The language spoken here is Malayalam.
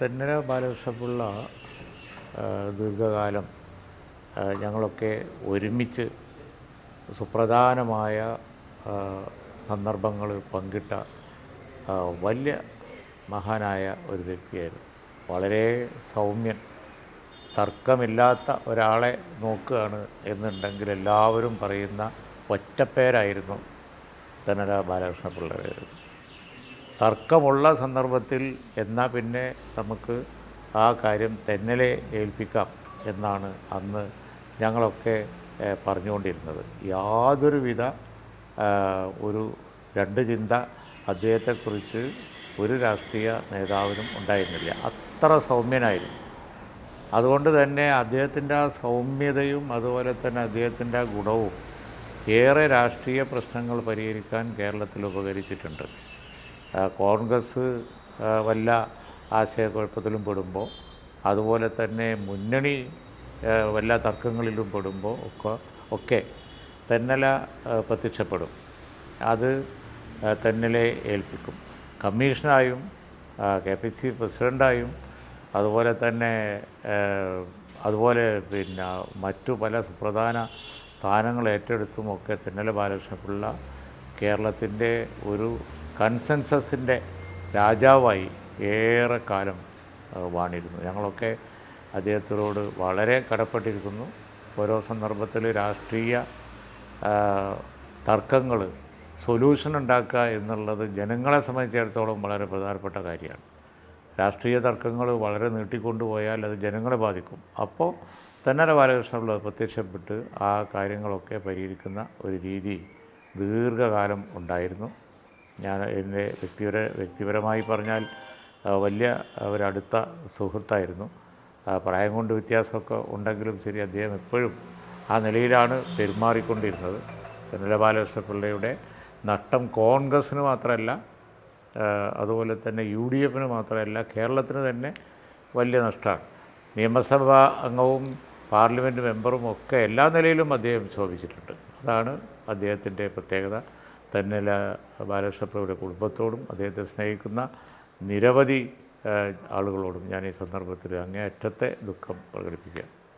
തെന്നല ബാലകൃഷ്ണപിള്ള ദീർഘകാലം ഞങ്ങളൊക്കെ ഒരുമിച്ച് സുപ്രധാനമായ സന്ദർഭങ്ങൾ പങ്കിട്ട വലിയ മഹാനായ ഒരു വ്യക്തിയായിരുന്നു. വളരെ സൗമ്യൻ തർക്കമില്ലാത്ത ഒരാളെ നോക്കുകയാണ് എന്നുണ്ടെങ്കിൽ എല്ലാവരും പറയുന്ന ഒറ്റപ്പേരായിരുന്നു തെന്നല ബാലകൃഷ്ണപിള്ളയുടെ തർക്കമുള്ള സന്ദർഭത്തിൽ എന്നാൽ പിന്നെ നമുക്ക് ആ കാര്യം തെന്നലെ ഏൽപ്പിക്കാം എന്നാണ് അന്ന് ഞങ്ങളൊക്കെ പറഞ്ഞുകൊണ്ടിരുന്നത്. യാതൊരുവിധ ഒരു രണ്ട് ചിന്ത അദ്ദേഹത്തെക്കുറിച്ച് ഒരു രാഷ്ട്രീയ നേതാവിനും ഉണ്ടായിരുന്നില്ല. അത്ര സൗമ്യനായിരുന്നു. അതുകൊണ്ട് തന്നെ അദ്ദേഹത്തിന്റെ ആ സൗമ്യതയും അതുപോലെ തന്നെ അദ്ദേഹത്തിന്റെ ആ ഗുണവും ഏറെ രാഷ്ട്രീയ പ്രശ്നങ്ങൾ പരിഹരിക്കാൻ കേരളത്തിൽ ഉപകരിച്ചിട്ടുണ്ട്. കോൺഗ്രസ് വല്ല ആശയക്കുഴപ്പത്തിലും പെടുമ്പോൾ അതുപോലെ തന്നെ മുന്നണി വല്ല തർക്കങ്ങളിലും പെടുമ്പോൾ ഒക്കെ ഒക്കെ തെന്നല പ്രത്യക്ഷപ്പെടും. അത് തെന്നലെ ഏൽപ്പിക്കും. കമ്മീഷനായും കെ പി സി പ്രസിഡന്റായും അതുപോലെ തന്നെ അതുപോലെ പിന്നെ മറ്റു പല സുപ്രധാന സ്ഥാനങ്ങൾ ഏറ്റെടുത്തും ഒക്കെ തെന്നല ബാലകൃഷ്ണപിള്ള കേരളത്തിന്റെ ഒരു കൺസെൻസസിന്റെ രാജാവായി ഏറെ കാലം വാണിരുന്നു. ഞങ്ങളൊക്കെ അദ്ദേഹത്തിനോട് വളരെ കടപ്പെട്ടിരിക്കുന്നു. ഓരോ സന്ദർഭത്തിൽ രാഷ്ട്രീയ തർക്കങ്ങൾ സൊല്യൂഷൻ ഉണ്ടാക്കുക എന്നുള്ളത് ജനങ്ങളെ സംബന്ധിച്ചിടത്തോളം വളരെ പ്രധാനപ്പെട്ട കാര്യമാണ്. രാഷ്ട്രീയ തർക്കങ്ങൾ വളരെ നീട്ടിക്കൊണ്ടുപോയാൽ അത് ജനങ്ങളെ ബാധിക്കും. അപ്പോൾ തെന്നല ബാലകൃഷ്ണപിള്ള പ്രത്യക്ഷപ്പെട്ട് ആ കാര്യങ്ങളൊക്കെ പരിഹരിക്കുന്ന ഒരു രീതി ദീർഘകാലം ഉണ്ടായിരുന്നു. ഞാൻ എന്റെ വ്യക്തിപര വ്യക്തിപരമായി പറഞ്ഞാൽ വലിയ ഒരടുത്ത സുഹൃത്തായിരുന്നു. പ്രായം കൊണ്ട് വ്യത്യാസമൊക്കെ ഉണ്ടെങ്കിലും ശരി അദ്ദേഹം എപ്പോഴും ആ നിലയിലാണ് പെരുമാറിക്കൊണ്ടിരുന്നത്. തെന്നല ബാലകൃഷ്ണപിള്ളയുടെ നഷ്ടം കോൺഗ്രസ്സിന് മാത്രമല്ല അതുപോലെ തന്നെ യു ഡി എഫിന് മാത്രമല്ല കേരളത്തിന് തന്നെ വലിയ നഷ്ടമാണ്. നിയമസഭാ അംഗവും പാർലമെന്റ് മെമ്പറും ഒക്കെ എല്ലാ നിലയിലും അദ്ദേഹം ശോഭിച്ചിട്ടുണ്ട്. അതാണ് അദ്ദേഹത്തിന്റെ പ്രത്യേകത. തെന്നല ബാലകൃഷ്ണപ്രഭുവിന്റെ കുടുംബത്തോടും അദ്ദേഹത്തെ സ്നേഹിക്കുന്ന നിരവധി ആളുകളോടും ഞാൻ ഈ സന്ദർഭത്തിൽ അങ്ങേയറ്റത്തെ ദുഃഖം പ്രകടിപ്പിക്കുക